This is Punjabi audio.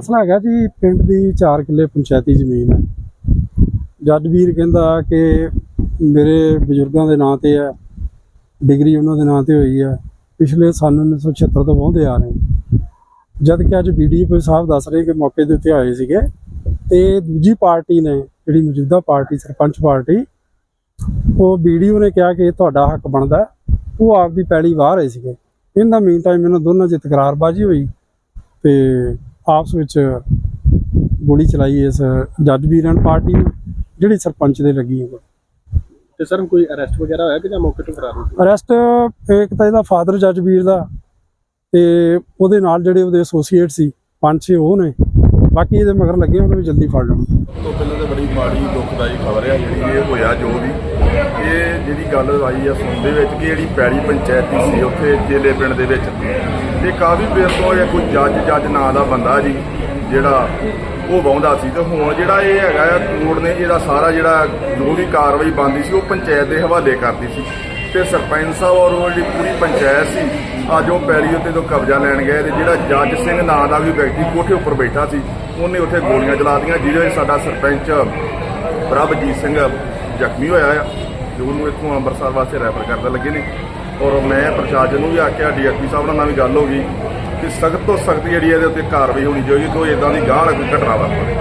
ਮਸਲਾ ਹੈਗਾ ਜੀ, ਪਿੰਡ ਦੀ 4 ਕਿੱਲੇ ਪੰਚਾਇਤੀ ਜ਼ਮੀਨ ਹੈ। ਜੱਜ ਵੀਰ ਕਹਿੰਦਾ ਕਿ ਮੇਰੇ ਬਜ਼ੁਰਗਾਂ ਦੇ ਨਾਂ ਤੇ ਹੈ, ਡਿਗਰੀ ਉਹਨਾਂ ਦੇ ਨਾਂ ਤੇ ਹੋਈ ਹੈ, ਪਿਛਲੇ ਸਾਲ 1976 ਤੋਂ ਵਾਹੁੰਦੇ ਆ ਰਹੇ ਜਦ ਕਿ ਅੱਜ ਬੀਡੀਪੀ ਸਾਹਿਬ ਦੱਸ ਰਹੇ ਕਿ ਮੌਕੇ ਦੇ ਉੱਤੇ ਆਏ ਸੀਗੇ ਤੇ ਦੂਜੀ ਪਾਰਟੀ ਨੇ, ਜਿਹੜੀ ਮੌਜੂਦਾ ਪਾਰਟੀ, ਸਰਪੰਚ ਪਾਰਟੀ, ਉਹ ਵੀਡੀਓ ਨੇ ਕਿਹਾ ਕਿ ਇਹ ਤੁਹਾਡਾ ਹੱਕ ਬਣਦਾ ਹੈ। ਉਹ ਆਪਦੀ ਪੈਲੀ ਵਾਹ ਰਹੇ ਸੀਗੇ। ਇਹਨਾਂ ਮੀਨ ਟਾਈਮ ਇਹਨਾਂ ਦੋਨਾਂ 'ਚ ਤਕਰਾਰਬਾਜ਼ੀ ਹੋਈ ਤੇ ਆਪਸ ਵਿੱਚ ਗੋਲੀ ਚਲਾਈ ਇਸ ਜੱਜ ਵੀਰਨ ਪਾਰਟੀ ਨੇ ਜਿਹੜੀ ਸਰਪੰਚ ਦੇ ਲੱਗੀ ਹੈ ਤੇ ਸਰ ਕੋਈ ਅਰੈਸਟ ਵਗੈਰਾ ਹੋਇਆ ਕਿ ਜਾਂ ਮੌਕੇ ਤੋਂ ਫਰਾਰ ਹੋ ਗਏ? ਅਰੈਸਟ ਇੱਕ ਤਾਂ ਇਹਦਾ ਫਾਦਰ ਜੱਜ ਵੀਰ ਦਾ ਤੇ ਉਹਦੇ ਨਾਲ ਜਿਹੜੇ ਉਹਦੇ ਐਸੋਸੀਏਟ ਸੀ ਪੰਜ ਛੇ ਉਹ ਨੇ। ਬਾਕੀ ਇਹਦੇ ਮਗਰ ਲੱਗੇ ਉਹਨਾਂ ਨੂੰ ਜਲਦੀ ਫੜ ਲੈਣ ਤੋਂ ਪਹਿਲਾਂ ਤਾਂ ਬੜੀ ਮਾੜੀ ਦੁਖਦਾਈ ਖਬਰ ਹੈ ਜਿਹੜੀ ਇਹ ਹੋਇਆ ਜੋ ਵੀ। ਇਹ ਜਿਹੜੀ ਗੱਲ ਆਈ ਆ ਸੁਣ ਦੇ ਵਿੱਚ, ਕਿ ਜਿਹੜੀ ਪੈੜੀ ਪੰਚਾਇਤੀ ਸੀ ਉੱਥੇ ਜੇਲੇ ਪਿੰਡ ਦੇ ਵਿੱਚ, ਤੇ ਕਾਫੀ ਦੇਰ ਤੋਂ ਇਹ ਕੋਈ ਜੱਜ ਜੱਜ ਨਾਂ ਦਾ ਬੰਦਾ ਜੀ, ਜਿਹੜਾ ਉਹ ਵਾਹੁੰਦਾ ਸੀ। ਤੇ ਹੁਣ ਜਿਹੜਾ ਇਹ ਹੈਗਾ ਆ, ਕੋਰਟ ਨੇ ਇਹਦਾ ਸਾਰਾ ਜਿਹੜਾ ਜੋ ਵੀ ਕਾਰਵਾਈ ਬੰਦੀ ਸੀ, ਉਹ ਪੰਚਾਇਤ ਦੇ ਹਵਾਲੇ ਕਰਦੀ ਸੀ। ਤੇ ਸਰਪੰਚ ਸਾਹਿਬ ਔਰ ਉਹ ਜਿਹੜੀ ਪੂਰੀ ਪੰਚਾਇਤ ਸੀ, ਅੱਜ ਉਹ ਪੈਲੀ ਉੱਤੇ ਤੋਂ ਕਬਜ਼ਾ ਲੈਣ ਗਏ ਤੇ ਜਿਹੜਾ ਜੱਜ ਸਿੰਘ ਨਾਂ ਦਾ ਵੀ ਵਿਅਕਤੀ ਕੋਠੇ ਉੱਪਰ ਬੈਠਾ ਸੀ, ਉਹਨੇ ਉੱਥੇ ਗੋਲੀਆਂ ਚਲਾ ਦਿੱਤੀਆਂ, ਜਿਹਦੇ ਵਿੱਚ ਸਾਡਾ ਸਰਪੰਚ ਪ੍ਰਭਜੀਤ ਸਿੰਘ ਜ਼ਖਮੀ ਹੋਇਆ ਆ। ਤੇ ਉਹਨੂੰ ਇੱਥੋਂ ਅੰਮ੍ਰਿਤਸਰ ਵਾਸਤੇ ਰੈਫਰ ਕਰਨ ਲੱਗੇ ਨੇ। ਔਰ ਮੈਂ ਪ੍ਰਸ਼ਾਸਨ ਨੂੰ ਵੀ ਆਖਿਆ, ਡੀਐਸਪੀ ਸਾਹਿਬ ਨਾਲ ਵੀ ਗੱਲ ਹੋ ਗਈ ਕਿ ਸਖਤ ਤੋਂ ਸਖਤ ਜਿਹੜੀ ਇਹਦੇ ਉੱਤੇ ਕਾਰਵਾਈ ਹੋਣੀ ਚਾਹੀਦੀ ਕੋਈ ਇਦਾਂ ਦੀ ਗਾਹ ਨਾ ਕੋਈ ਘਟਨਾ ਵਾਪਰੇ।